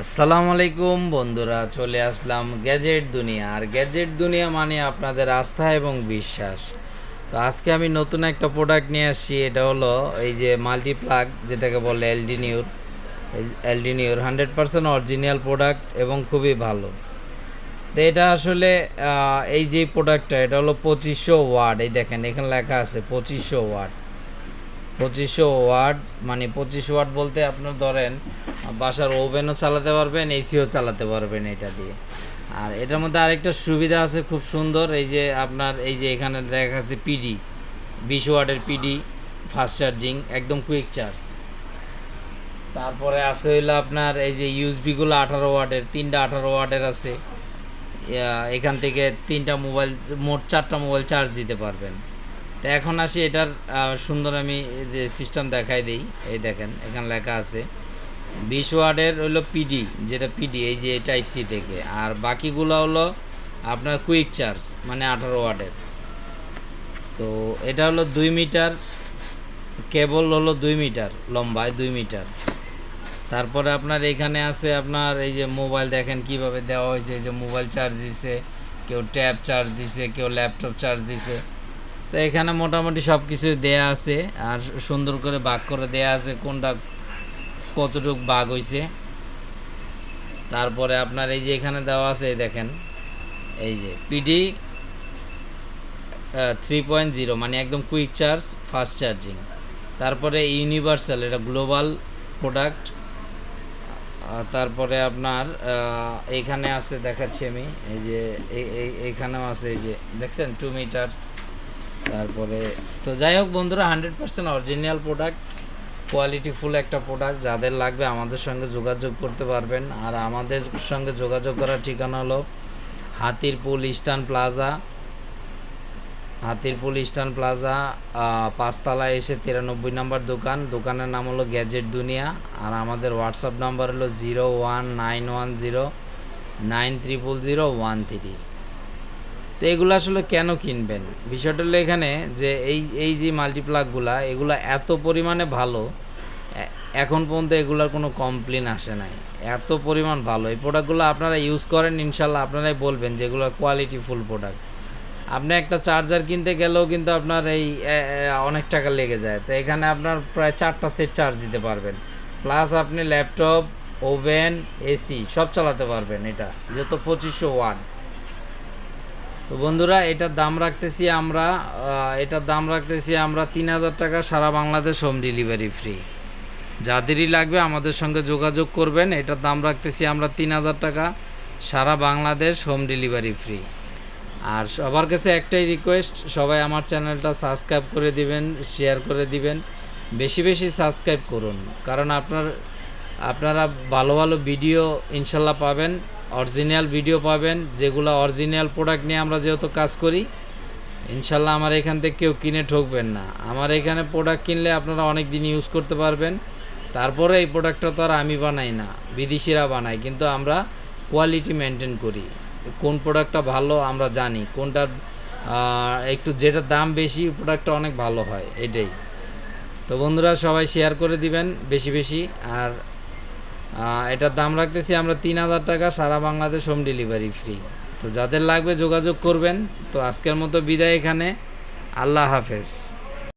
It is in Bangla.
আসসালামু আলাইকুম বন্ধুরা, চলে আসলাম গ্যাজেট দুনিয়া। আর গ্যাজেট দুনিয়া মানে আপনাদের আস্থা এবং বিশ্বাস। তো আজকে আমি নতুন একটা প্রোডাক্ট নিয়ে আসছি, এটা হলো এই যে মাল্টিপ্লাগ যেটাকে বলে LDNIO LDNIO hundred percent original product এবং খুবই ভালো। তো এটা আসলে এই যে প্রোডাক্টটা এটা হলো পঁচিশশো ওয়ার্ড এই দেখেন, এখানে লেখা আছে পঁচিশশো ওয়ার্ড পঁচিশশো ওয়াট মানে পঁচিশ ওয়াট বলতে আপনার ধরেন বাসার ওভেনও চালাতে পারবেন এসিও চালাতে পারবেন এটা দিয়ে। আর এটার মধ্যে আরেকটা সুবিধা আছে খুব সুন্দর, এই যে আপনার, এই যে এখানে দেখা আছে পিডি বিশ ওয়াটের পিডি ফাস্ট চার্জিং একদম কুইক চার্জ তারপরে আছে হইল আপনার এই যে ইউএসবিগুলো আঠারো ওয়াটের, তিনটা আঠারো ওয়াটের আছে। এখান থেকে তিনটা মোবাইল, মোট চারটা মোবাইল চার্জ দিতে পারবেন। তো এখন আসি এটার সুন্দর আমি সিস্টেম দেখাই দিই, এই দেখেন, এখানে লেখা আছে। বিশ ওয়ার্ডের হলো পিডি যেটা পিডি এই যে টাইপ সি থেকে। আর বাকিগুলো হলো আপনার কুইক চার্জ মানে আঠারো ওয়ার্ডের। তো এটা হলো দুই মিটার কেবল হলো দুই মিটার, লম্বায় দুই মিটার। তারপরে আপনার এখানে আছে আপনার এই যে মোবাইল দেখেন কীভাবে দেওয়া হয়েছে, এই যে মোবাইল চার্জ দিছে, কেউ ট্যাব চার্জ দিছে, কেউ ল্যাপটপ চার্জ দিছে। তো এখানে মোটামুটি সব কিছু দেয়া আছে, আর সুন্দর করে ভাগ করে দেয়া আছে কোনটা কতটুক ভাগ হয়েছে তারপরে আপনার এই যে এখানে দেওয়া আছে দেখেন, এই যে পিডি থ্রি পয়েন্ট জিরো মানে একদম কুইক চার্জ ফাস্ট চার্জিং তারপরে ইউনিভার্সাল এটা গ্লোবাল প্রোডাক্ট তারপরে আপনার এখানে আছে, দেখাচ্ছি আমি, এই যে এইখানেও আছে, এই যে, দেখছেন টু মিটার তারপরে, তো যাই হোক বন্ধুরা hundred percent original product qualityful একটা প্রোডাক্ট যাদের লাগবে আমাদের সঙ্গে যোগাযোগ করতে পারবেন। আর আমাদের সঙ্গে যোগাযোগ করার ঠিকানা হলো Hatirpul Eastern Plaza. Hatirpul Eastern Plaza আহ, পাঁচতলায় এসে তিরানব্বই নম্বর দোকান। দোকানের নাম হলো গ্যাজেট দুনিয়া। আর আমাদের হোয়াটসঅ্যাপ নাম্বার হলো zero one nine one zero nine triple zero one three. তো এগুলো আসলে কেন কিনবেন? বিষয়টা হলো এখানে যে এই এই যে মাল্টিপ্লাগগুলা এগুলো এত পরিমাণে ভালো এখন পর্যন্ত এগুলোর কোনো কমপ্লেন আসে নাই। এত পরিমাণ ভালো। এই প্রোডাক্টগুলো আপনারা ইউজ করেন ইনশাল্লাহ আপনারাই বলবেন যেগুলো কোয়ালিটি ফুল প্রোডাক্ট আপনি একটা চার্জার কিনতে গেলেও কিন্তু আপনার এই অনেক টাকা লেগে যায়। তো এখানে আপনার প্রায় চারটা সেট চার্জ দিতে পারবেন। প্লাস আপনি ল্যাপটপ ওভেন এসি সব চালাতে পারবেন এটা। যেহেতু পঁচিশশো ওয়াট তো বন্ধুরা, এটার দাম রাখতেছি আমরা এটার দাম রাখতেছি আমরা তিন হাজার টাকা সারা বাংলাদেশ হোম ডেলিভারি ফ্রি যাদেরই লাগবে আমাদের সঙ্গে যোগাযোগ করবেন, এটার দাম রাখতেছি আমরা তিন হাজার টাকা সারা বাংলাদেশ হোম ডেলিভারি ফ্রি আর সবার কাছে একটাই রিকোয়েস্ট সবাই আমার চ্যানেলটা সাবস্ক্রাইব করে দিবেন শেয়ার করে দিবেন, বেশি বেশি সাবস্ক্রাইব করুন। কারণ আপনার, আপনারা ভালো ভালো ভিডিও ইনশাল্লাহ পাবেন। অরিজিনাল ভিডিও পাবেন, যেগুলো অরিজিনাল প্রোডাক্ট নিয়ে আমরা যেহেতু কাজ করি, ইনশাল্লাহ আমার এখান থেকে কেউ কিনে ঠকবেন না। আমার এখানে প্রোডাক্ট কিনলে আপনারা অনেক দিন ইউজ করতে পারবেন, তারপরে এই প্রোডাক্টটা তো আর আমি বানাই না, বিদেশিরা বানায়, কিন্তু আমরা কোয়ালিটি মেনটেন করি। কোন প্রোডাক্টটা ভালো আমরা জানি কোনটার একটু যেটা দাম বেশি প্রোডাক্টটা অনেক ভালো হয়, এটাই। তো বন্ধুরা, সবাই শেয়ার করে দিবেন, বেশি বেশি, আর এটার দাম রাখতেছি আমরা তিন হাজার টাকা, সারা বাংলাদেশ হোম ডেলিভারি ফ্রি তো যাদের লাগবে যোগাযোগ করবেন। তো আজকের মতো বিদায় এখানে। আল্লাহ হাফেজ।